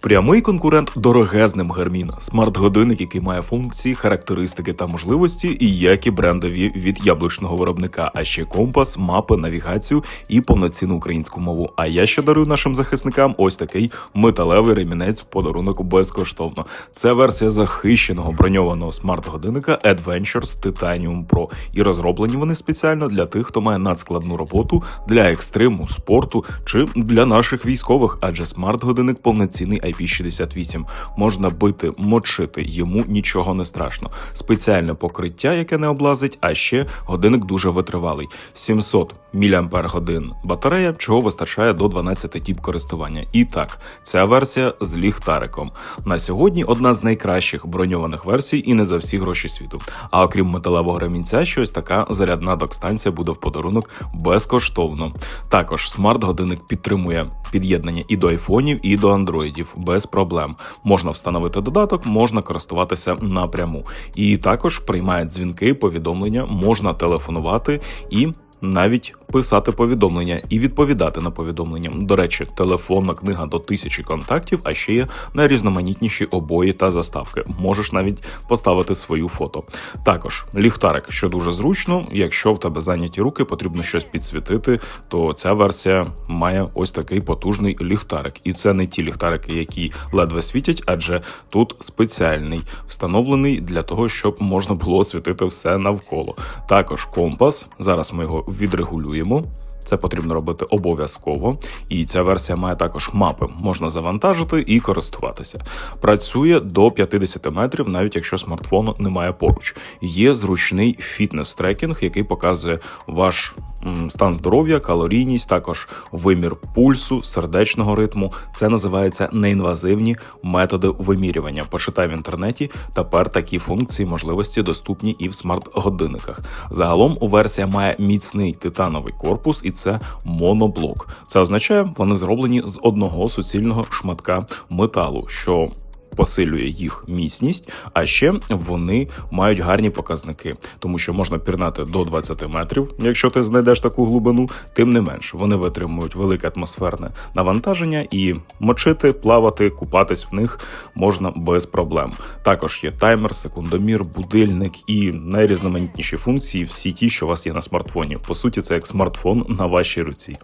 Прямий конкурент дорогезним Гармін, смарт-годинник, який має функції, характеристики та можливості, і як і брендові від яблучного виробника, а ще компас, мапи, навігацію і повноцінну українську мову. А я ще дарую нашим захисникам ось такий металевий ремінець в подарунок безкоштовно. Це версія захищеного броньованого смарт-годинника Adventures Titanium Pro. І розроблені вони спеціально для тих, хто має надскладну роботу для екстриму, спорту чи для наших військових, адже смарт-годинник повноцінний IP68. Можна бити, мочити, йому нічого не страшно. Спеціальне покриття, яке не облазить, а ще годинник дуже витривалий. 700 мАч батарея, чого вистачає до 12 тіп користування. І так, ця версія з ліхтариком. На сьогодні одна з найкращих броньованих версій і не за всі гроші світу. А окрім металевого ремінця, ще ось така зарядна док-станція буде в подарунок безкоштовно. Також смарт-годинник підтримує під'єднання і до айфонів, і до андроїдів без проблем. Можна встановити додаток, можна користуватися напряму. І також приймає дзвінки, повідомлення, можна телефонувати і. Навіть писати повідомлення і відповідати на повідомлення. До речі, телефонна книга до тисячі контактів, а ще є найрізноманітніші обої та заставки. Можеш навіть поставити свою фото. Також ліхтарик, що дуже зручно. Якщо в тебе зайняті руки, потрібно щось підсвітити, то ця версія має ось такий потужний ліхтарик. І це не ті ліхтарики, які ледве світять, адже тут спеціальний встановлений для того, щоб можна було освітити все навколо. Також компас. Зараз ми його відрегулюємо. Це потрібно робити обов'язково, і ця версія має також мапи. Можна завантажити і користуватися. Працює до 50 метрів, навіть якщо смартфону немає поруч. Є зручний фітнес-трекінг, який показує ваш стан здоров'я, калорійність, також вимір пульсу, сердечного ритму. Це називається неінвазивні методи вимірювання. Почитай в інтернеті. Тепер такі функції можливості доступні і в смарт-годинниках. Загалом у версія має міцний титановий корпус, і це моноблок. Це означає, вони зроблені з одного суцільного шматка металу, що посилює їх міцність, а ще вони мають гарні показники, тому що можна пірнати до 20 метрів, якщо ти знайдеш таку глибину. Тим не менш, вони витримують велике атмосферне навантаження і мочити, плавати, купатись в них можна без проблем. Також є таймер, секундомір, будильник і найрізноманітніші функції, всі ті, що у вас є на смартфоні. По суті, це як смартфон на вашій руці.